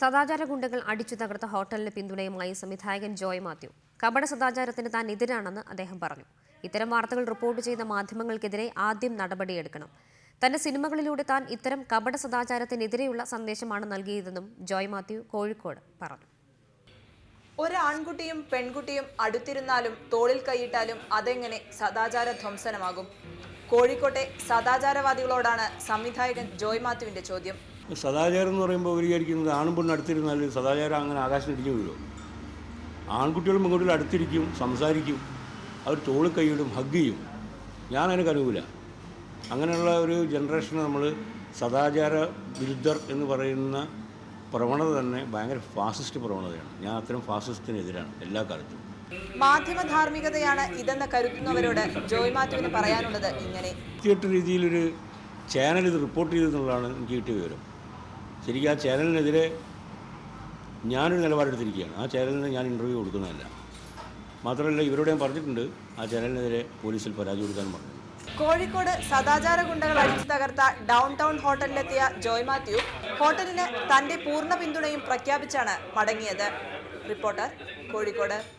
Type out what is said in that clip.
സദാചാര ഗുണ്ടകൾ അടിച്ചു തകർത്ത ഹോട്ടലിന് പിന്തുണയുമായി സംവിധായകൻ ജോയ് മാത്യു. കപട സദാചാരത്തിന് താൻ എതിരാണെന്ന് അദ്ദേഹം പറഞ്ഞു. ഇത്തരം വാർത്തകൾ റിപ്പോർട്ട് ചെയ്ത മാധ്യമങ്ങൾക്കെതിരെ ആദ്യം നടപടിയെടുക്കണം തന്റെ സിനിമകളിലൂടെ താൻ ഇത്തരം കപട സദാചാരത്തിനെതിരെയുള്ള സന്ദേശമാണ് നൽകിയതെന്നും ജോയ് മാത്യു കോഴിക്കോട് പറഞ്ഞു. ഒരാൺകുട്ടിയും പെൺകുട്ടിയും അടുത്തിരുന്നാലും തോളിൽ കൈയിട്ടാലും അതെങ്ങനെ സദാചാര ധ്വംസനമാകും? കോഴിക്കോട്ടെ സദാചാരവാദികളോടാണ് സംവിധായകൻ ജോയ് മാത്യുവിന്റെ ചോദ്യം. സദാചാരം എന്ന് പറയുമ്പോൾ വിചാരിക്കുന്നത് ആണും പെണ്ണും അടുത്തിരുന്നാൽ സദാചാരം അങ്ങനെ ആകാശം ഇടിഞ്ഞു വരുമോ ആൺകുട്ടികളും പെൺകുട്ടികളും അടുത്തിരിക്കും സംസാരിക്കും അവർ തോളിൽ കൈയിടും ഹഗ് ചെയ്യും. ഞാൻ അതിന് അനുകൂല. അങ്ങനെയുള്ള ഒരു ജനറേഷനെ നമ്മൾ സദാചാര വിരുദ്ധർ എന്ന് പറയുന്ന പ്രവണത തന്നെ ഭയങ്കര ഫാസിസ്റ്റ് പ്രവണതയാണ്. ഞാൻ അത്തരം ഫാസിസ്റ്റിനെതിരാണ് എല്ലാ കാലത്തും. മാധ്യമ ധാർമ്മികതയാണ് ഇതെന്ന് കരുതുന്നവരോട് ജോയ് മാത്യുവിന് പറയാനുള്ളത് ഇങ്ങനെ. രീതിയിലൊരു ചാനൽ ഇത് റിപ്പോർട്ട് ചെയ്തെന്നുള്ളതാണ് എനിക്ക് കിട്ടിയ വിവരം. ശരിക്കും ആ ചാനലിനെതിരെ ഞാനൊരു നിലപാടെടുത്തിരിക്കുകയാണ്. ആ ചാനലിന് ഞാൻ ഇന്റർവ്യൂ കൊടുക്കുന്നതല്ല. മാത്രമല്ല ഇവരോട് ഞാൻ പറഞ്ഞിട്ടുണ്ട് ആ ചാനലിനെതിരെ പോലീസിൽ പരാതി കൊടുക്കാൻ പറഞ്ഞു. കോഴിക്കോട് സദാചാര ഗുണ്ടകൾ അടിച്ചു തകർത്ത ഡൗൺ ടൗൺ ഹോട്ടലിലെത്തിയ ജോയ് മാത്യു ഹോട്ടലിന് തന്റെ പൂർണ പിന്തുണയും പ്രഖ്യാപിച്ചാണ് മടങ്ങിയത്. റിപ്പോർട്ടർ കോഴിക്കോട്.